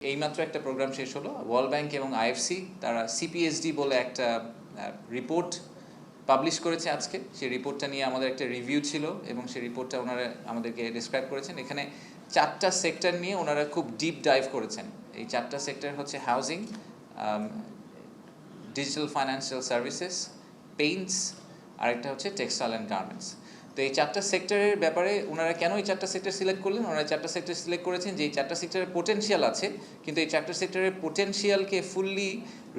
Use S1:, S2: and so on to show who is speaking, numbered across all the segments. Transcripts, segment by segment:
S1: এইমাত্র একটা প্রোগ্রাম শেষ হলো। ওয়ার্ল্ড ব্যাংক এবং আইএফসি তারা সিপিএসডি বলে একটা রিপোর্ট পাবলিশ করেছে আজকে। সেই রিপোর্টটা নিয়ে আমাদের একটা রিভিউ ছিল এবং সেই রিপোর্টটা ওনারা আমাদেরকে ডিসক্রাইব করেছেন। এখানে চারটা সেক্টর নিয়ে ওনারা খুব ডিপ ডাইভ করেছেন। এই চারটা সেক্টর হচ্ছে housing digital financial services paints আরেকটা হচ্ছে টেক্সটাইল অ্যান্ড গার্মেন্টস তো এই চারটা সেক্টরের ব্যাপারে ওনারা কেন এই চারটা সেক্টর সিলেক্ট করলেন? ওনারা চারটা সেক্টর সিলেক্ট করেছেন যে এই চারটা সেক্টরের পোটেনশিয়াল আছে, কিন্তু এই চারটা সেক্টরের পোটেনশিয়ালকে ফুললি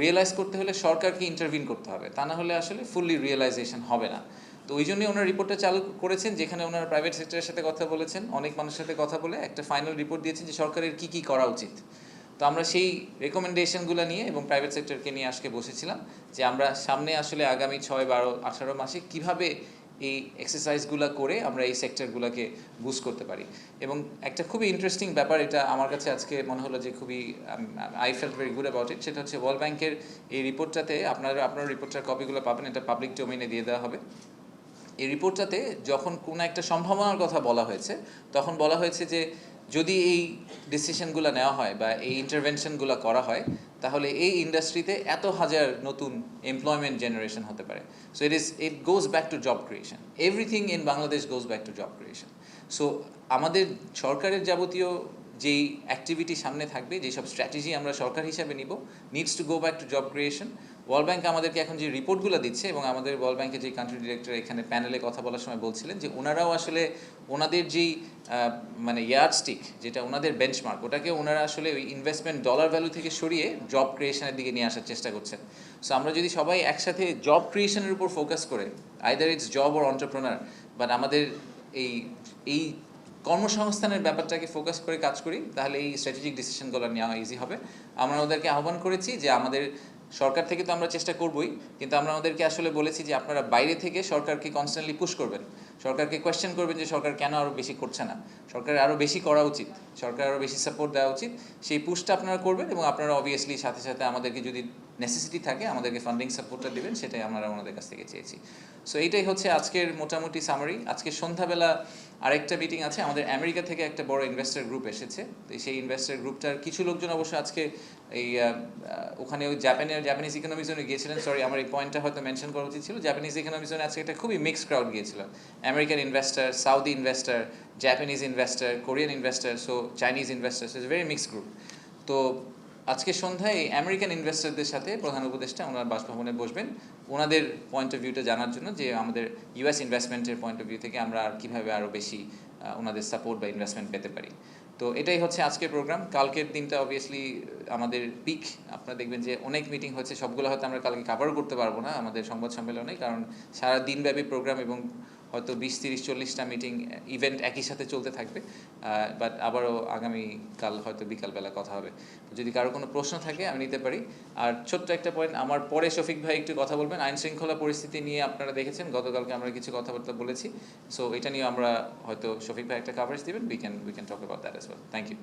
S1: রিয়েলাইজ করতে হলে সরকারকে ইন্টারভিন করতে হবে। তা না হলে আসলে ফুললি রিয়েলাইজেশন হবে না। তো ওই জন্যই ওনার রিপোর্টটা চালু করেছেন, যেখানে ওনারা প্রাইভেট সেক্টরের সাথে কথা বলেছেন, অনেক মানুষের সাথে কথা বলে একটা ফাইনাল রিপোর্ট দিয়েছেন যে সরকারের কী কী করা উচিত। তো আমরা সেই রেকমেন্ডেশনগুলো নিয়ে এবং প্রাইভেট সেক্টরকে নিয়ে আজকে বসেছিলাম যে আমরা সামনে আসলে আগামী ছয়, বারো, আঠারো মাসে কীভাবে এই এক্সারসাইজগুলো করে আমরা এই সেক্টরগুলোকে বুস্ট করতে পারি। এবং একটা খুবই ইন্টারেস্টিং ব্যাপার এটা আমার কাছে আজকে মনে হলো যে খুবই I feel very good about it সেটা হচ্ছে ওয়ার্ল্ড ব্যাংকের এই রিপোর্টটাতে আপনারা, আপনার রিপোর্টটার কপিগুলো পাবেন, এটা পাবলিক ডোমেইনে দিয়ে দেওয়া হবে। এই রিপোর্টটাতে যখন কোনো একটা সম্ভাবনার কথা বলা হয়েছে, তখন বলা হয়েছে যে যদি এই ডিসিশনগুলো নেওয়া হয় বা এই ইন্টারভেনশনগুলো করা হয়, তাহলে এই ইন্ডাস্ট্রিতে এত হাজার নতুন এমপ্লয়মেন্ট জেনারেশন হতে পারে। So it is it goes back to job creation everything in Bangladesh goes back to job creation so আমাদের সরকারের যাবতীয় যেই অ্যাক্টিভিটি সামনে থাকবে যেসব স্ট্র্যাটেজি আমরা সরকার হিসাবে নিব needs to go back to job creation World Bank আমাদেরকে এখন যে রিপোর্টগুলো দিচ্ছে এবং আমাদের ওয়ার্ল্ড ব্যাংকের যে কান্ট্রি ডিরেক্টর এখানে প্যানেলে কথা বলার সময় বলছিলেন যে ওনারাও আসলে ওনাদের যেই মানে ইয়ার্ডস্টিক যেটা ওনাদের বেঞ্চমার্ক ওটাকে ওনারা আসলে ওই ইনভেস্টমেন্ট ডলার ভ্যালু থেকে সরিয়ে জব ক্রিয়েশনের দিকে নিয়ে আসার চেষ্টা করছেন। সো আমরা যদি সবাই একসাথে জব ক্রিয়েশনের উপর ফোকাস করে either it's job or entrepreneur but আমাদের এই এই কর্মসংস্থানের ব্যাপারটাকে ফোকাস করে কাজ করি, তাহলে এই স্ট্র্যাটেজিক ডিসিশনগুলো নেওয়া ইজি হবে। আমরা ওদেরকে আহ্বান করেছি যে আমাদের সরকার থেকে তো আমরা চেষ্টা করবই, কিন্তু আমরা ওদেরকে আসলে বলেছি যে আপনারা বাইরে থেকে সরকারকে কনস্ট্যান্টলি পুশ করবেন। সরকারকে কোয়েশ্চেন করবেন যে সরকার কেন আরও বেশি করছে না? সরকার আরও বেশি করা উচিত, সরকার আরও বেশি সাপোর্ট দেওয়া উচিত। সেই পুশটা আপনারা করবেন এবং আপনারা অবভিয়াসলি সাথে সাথে আমাদেরকে যদি নেসেসিটি থাকে, আমাদেরকে ফান্ডিং সাপোর্টটা দেবেন, সেটাই আমরা ওনাদের কাছ থেকে চেয়েছি। সো এইটাই হচ্ছে আজকের মোটামুটি সামারি আজকে সন্ধ্যাবেলা আরেকটা মিটিং আছে, আমাদের আমেরিকা থেকে একটা বড় ইনভেস্টর গ্রুপ এসেছে। তো সেই ইনভেস্টর গ্রুপটার কিছু লোকজন অবশ্য আজকে এই ওখানে ওই জাপানের জাপানিজ ইকোনমি জোনে গিয়েছিলেন। সরি আমার এই পয়েন্টটা হয়তো মেনশন করা উচিত ছিল। জাপানিজ ইকোনমি জোনে আজকে একটা খুবই মিক্সড ক্রাউড গিয়েছিল। American investor Saudi investor Japanese investor Korean investor so Chinese investor it's very mixed group তো আজকে সন্ধ্যায় আমেরিকান ইনভেস্টরদের সাথে প্রধান উপদেষ্টা ওনার বাসভবনে বসবেন। ওনাদের পয়েন্ট অফ ভিউটা জানার জন্য যে আমাদের ইউএস ইনভেস্টমেন্টের পয়েন্ট অফ ভিউ থেকে আমরা আর কীভাবে আরও বেশি ওনাদের সাপোর্ট বা ইনভেস্টমেন্ট পেতে পারি। তো এটাই হচ্ছে আজকের প্রোগ্রাম কালকের দিনটা অবভিয়াসলি আমাদের পিক আপনারা দেখবেন যে অনেক মিটিং হচ্ছে। সবগুলো হয়তো আমরা কালকে কাভারও করতে পারব না আমাদের সংবাদ সম্মেলনে, কারণ সারা দিনব্যাপী প্রোগ্রাম এবং হয়তো বিশ, তিরিশ, চল্লিশটা মিটিং ইভেন্ট একই সাথে চলতে থাকবে বাট আবারও আগামী কাল হয়তো বিকালবেলা কথা হবে। যদি কারও কোনো প্রশ্ন থাকে, আমি নিতে পারি। আর ছোট্ট একটা পয়েন্ট আমার পরে শফিক ভাই একটু কথা বলবেন। আইন শৃঙ্খলা পরিস্থিতি নিয়ে আপনারা দেখেছেন, গতকালকে আমরা কিছু কথাবার্তা বলেছি। সো এটা নিয়ে আমরা হয়তো শফিক ভাই একটা কাভারেজ দিবেন। We can we can talk about that as well thank you